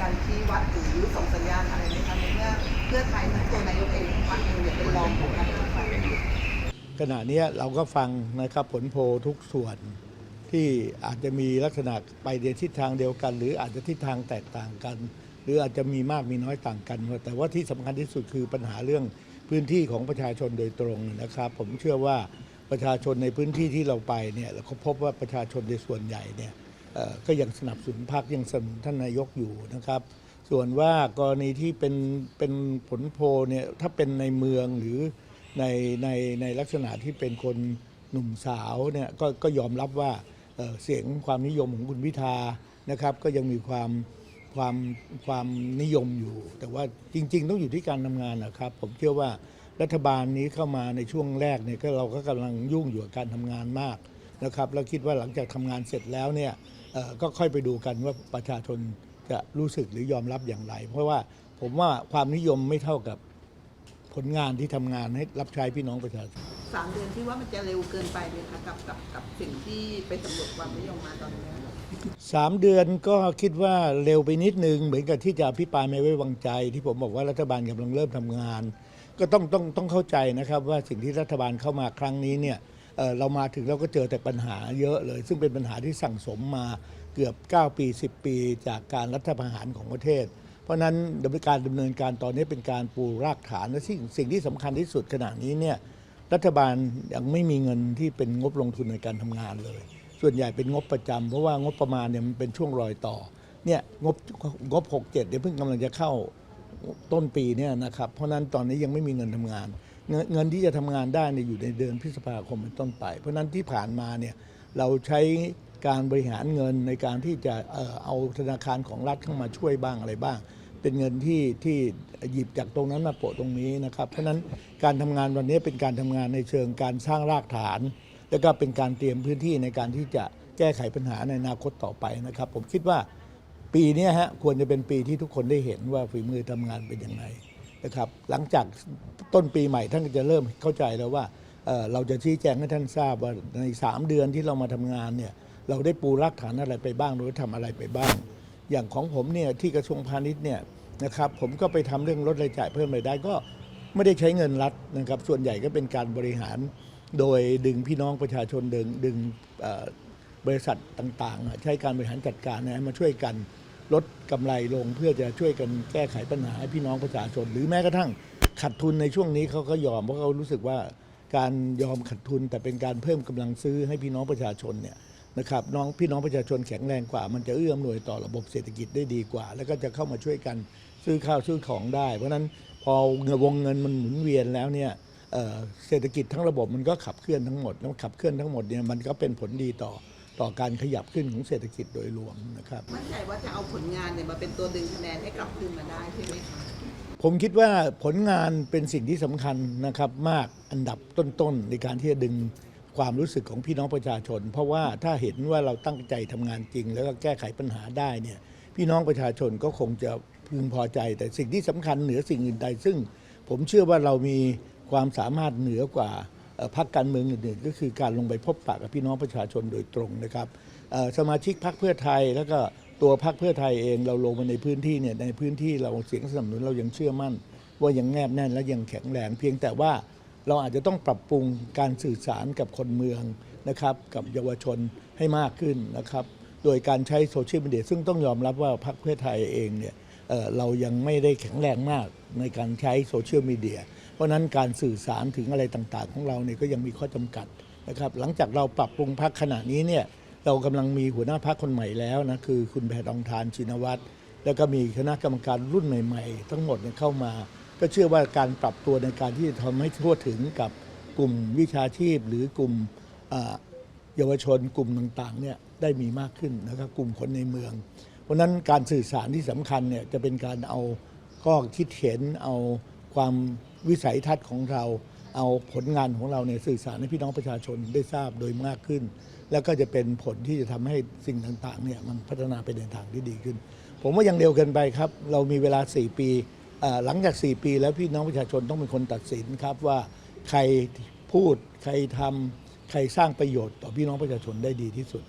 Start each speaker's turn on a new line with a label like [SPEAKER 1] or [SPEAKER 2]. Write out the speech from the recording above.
[SPEAKER 1] การชี้วัดหรือส่งสัญญาณอะไรไหมคะในเมื่อเพื่อไทยทั้งตัวนายกเองพรรคเองเนี่ยเป็นรองของการเมืองไทย
[SPEAKER 2] ขณะนี้เราก็ฟังนะครับผลโพลทุกส่วนที่อาจจะมีลักษณะไปในทิศทางเดียวกัน หรืออาจจะทิศทางแตกต่างกัน หรืออาจจะมีมากมีน้อยต่างกัน แต่ว่าที่สำคัญที่สุดคือปัญหาเรื่องพื้นที่ของประชาชนโดยตรงนะครับ ผมเชื่อว่าประชาชนในพื้นที่ที่เราไปเนี่ยเราก็พบว่าประชาชนในส่วนใหญ่เนี่ย ก็ยังสนับสนุนพรรคยังสนับสนุนท่านนายกอยู่นะครับ ส่วนว่ากรณีที่เป็นเป็นผลโพลเนี่ยถ้าเป็นในเมืองหรือในในในลักษณะที่เป็นคนหนุ่มสาวเนี่ยก็ก็ยอมรับว่าเเสียงความนิยมของคุณพิธานะครับ ก็ยังมีความความความนิยมอยู่ แต่ว่าจริง ๆ ต้องอยู่ที่การทำงานนะครับ ผมเชื่อว่ารัฐบาลนี้เข้ามาในช่วงแรกเนี่ยก็เราก็กำลังยุ่งอยู่กับการทำงานมาก นะครับแล้วคิดว่าหลังจากทำงานเสร็จแล้วเนี่ยเอ่อก็ค่อยไปดูกันว่าประชาชนจะรู้สึกหรือยอมรับอย่างไร เพราะว่าผมว่าความนิยมไม่เท่ากับผลงานที่ทำงานให้รับใช้พี่น้องประชาชน
[SPEAKER 1] สามเดือนที่ว่ามันจะเร็วเกินไปเลยคะกับกับกับสิ่งที่ไปสำรวจความนิยมมาตอนนี้ค่ะ
[SPEAKER 2] สามเดือนก็คิดว่าเร็วไปนิดนึง เหมือนกับที่จะอภิปรายไม่ไว้วางใจ ที่ผมบอกว่ารัฐบาลกำลังเริ่มทำงาน ก็ต้องต้องต้องเข้าใจนะครับว่าสิ่งที่รัฐบาลเข้ามาครั้งนี้เนี่ย เเรามาถึงเราก็เจอแต่ปัญหาเยอะเลย ซึ่งเป็นปัญหาที่สั่งสมมาเกือบ 9 ปี 10 ปี จากการรัฐประหารของประเทศ เพราะนั้นดำเนินการดำเนินการตอนนี้เป็นการปูรากฐานและสิ่งสิ่งที่สำคัญที่สุดขณะนี้เนี่ยรัฐบาลยังไม่มีเงินที่เป็นงบลงทุนในการทำงานเลย ส่วนใหญ่เป็นงบประจำเพราะว่างบประมาณเนี่ยมันเป็นช่วงรอยต่อเนี่ยงบงบ 67 เดี๋ยวเพิ่งกำลังจะเข้าต้นปีเนี่ยนะครับ เพราะนั้นตอนนี้ยังไม่มีเงินทำงาน เงินเงินที่จะทำงานได้เนี่ยอยู่ในเดือนพฤษภาคมเป็นต้นไป เพราะนั้นที่ผ่านมาเนี่ยเราใช้การบริหารเงินในการที่จะเอ่อเอาธนาคารของรัฐเข้ามาช่วยบ้างอะไรบ้าง เป็นเงินที่ที่หยิบจากตรงนั้นมาโปะตรงนี้นะครับ เพราะนั้นการทำงานวันนี้เป็นการทำงานในเชิงการสร้างรากฐาน แล้วก็เป็นการเตรียมพื้นที่ในการที่จะแก้ไขปัญหาในอนาคตต่อไปนะครับ ผมคิดว่าปีนี้ฮะควรจะเป็นปีที่ทุกคนได้เห็นว่าฝีมือทำงานเป็นยังไง นะครับหลังจากต้นปีใหม่ท่านก็จะเริ่มเข้าใจแล้วว่าเอ่อเราจะชี้แจงให้ท่านทราบว่าใน 3 เดือนที่เรามาทำงานเนี่ยเราได้ปูรากฐานอะไรไปบ้างหรือทำอะไรไปบ้าง อย่างของผมเนี่ยที่กระทรวงพาณิชย์เนี่ยนะครับผมก็ไปทำเรื่องลดรายจ่ายเพิ่มรายได้ก็ไม่ได้ใช้เงินรัฐนะครับ ส่วนใหญ่ก็เป็นการบริหาร โดยดึงพี่น้องประชาชนดึงดึงเอ่อบริษัทต่างๆอะใช้การบริหารจัดการนะมาช่วยกัน ลดกำไรลงเพื่อจะช่วยกันแก้ไขปัญหาให้พี่น้องประชาชน หรือแม้กระทั่งขาดทุนในช่วงนี้เขาก็ยอมเพราะเขารู้สึกว่าการยอมขาดทุน แต่เป็นการเพิ่มกำลังซื้อให้พี่น้องประชาชนเนี่ยนะครับน้องพี่น้องประชาชนแข็งแรงกว่า มันจะเอื้ออำนวยต่อระบบเศรษฐกิจได้ดีกว่า แล้วก็จะเข้ามาช่วยกันซื้อข้าวซื้อของได้ เพราะนั้นพอเงินวงเงินมันหมุนเวียนแล้วเนี่ยเเศรษฐกิจทั้งระบบมันก็ขับเคลื่อนทั้งหมดแล้วขับเคลื่อนทั้งหมดเนี่ยมันก็เป็นผลดีต่อ ต่อการขยับขึ้นของเศรษฐกิจโดยรวมนะครับ
[SPEAKER 1] มั่นใจว่าจะเอาผลงานเนี่ยมาเป็นตัวดึงคะแนนให้กลับคืนมาได้ใช่ไหมคะ
[SPEAKER 2] ผมคิดว่าผลงานเป็นสิ่งที่สำคัญนะครับมากอันดับต้นๆในการที่จะดึงความรู้สึกของพี่น้องประชาชน เพราะว่าถ้าเห็นว่าเราตั้งใจทำงานจริง แล้วก็แก้ไขปัญหาได้เนี่ยพี่น้องประชาชนก็คงจะพึงพอใจ แต่สิ่งที่สำคัญเหนือสิ่งอื่นใดซึ่ง ผมเชื่อว่าเรามีความสามารถเหนือกว่าเอ่อ พรรคการเมืองอื่นๆ ก็คือการลงไปพบปะกับพี่น้องประชาชนโดยตรงนะครับสมาชิกพรรคเพื่อไทยแล้วก็ตัวพรรคเพื่อไทยเองเราลงมาในพื้นที่เนี่ยในพื้นที่เราเสียงสนับสนุนเรายังเชื่อมั่น ว่ายังแนบแน่นและยังแข็งแรง เพียงแต่ว่าเราอาจจะต้องปรับปรุงการสื่อสารกับคนเมืองนะครับกับเยาวชนให้มากขึ้นนะครับโดยการใช้โซเชียลมีเดียซึ่งต้องยอมรับว่าพรรคเพื่อไทยเองเนี่ย เรายังไม่ได้แข็งแรงมากในการใช้โซเชียลมีเดีย เพราะนั้นการสื่อสารถึงอะไรต่างๆ ของเราเนี่ยก็ยังมีข้อจำกัดนะครับ หลังจากเราปรับปรุงพรรคขณะนี้เนี่ยเรากำลังมีหัวหน้าพรรคนใหม่แล้วนะคือคุณแพทองทานชินวัตรแล้วก็มีคณะกรรมการรุ่นใหม่ ๆ ทั้งหมดเนี่ยเข้ามา ก็เชื่อว่าการปรับตัวในการที่จะทำให้ทั่วถึงกับกลุ่มวิชาชีพ หรือกลุ่มเยาวชนกลุ่มต่างๆเนี่ยได้มีมากขึ้นนะครับกลุ่มคนในเมือง เพราะนั้นการสื่อสารที่สำคัญเนี่ยจะเป็นการเอาข้อคิดเห็นเอาความวิสัยทัศน์ของเรา เอาผลงานของเราเนี่ยสื่อสารให้พี่น้องประชาชนได้ทราบโดยมากขึ้น แล้วก็จะเป็นผลที่จะทำให้สิ่งต่างๆเนี่ยมันพัฒนาไปในทางที่ดีขึ้น ผมว่ายังเร็วเกินไปครับ เรามีเวลา 4 ปีหลังจาก 4 ปี แล้วพี่น้องประชาชนต้องเป็นคนตัดสินครับว่าใครพูดใครทำใครสร้างประโยชน์ต่อพี่น้องประชาชนได้ดีที่สุด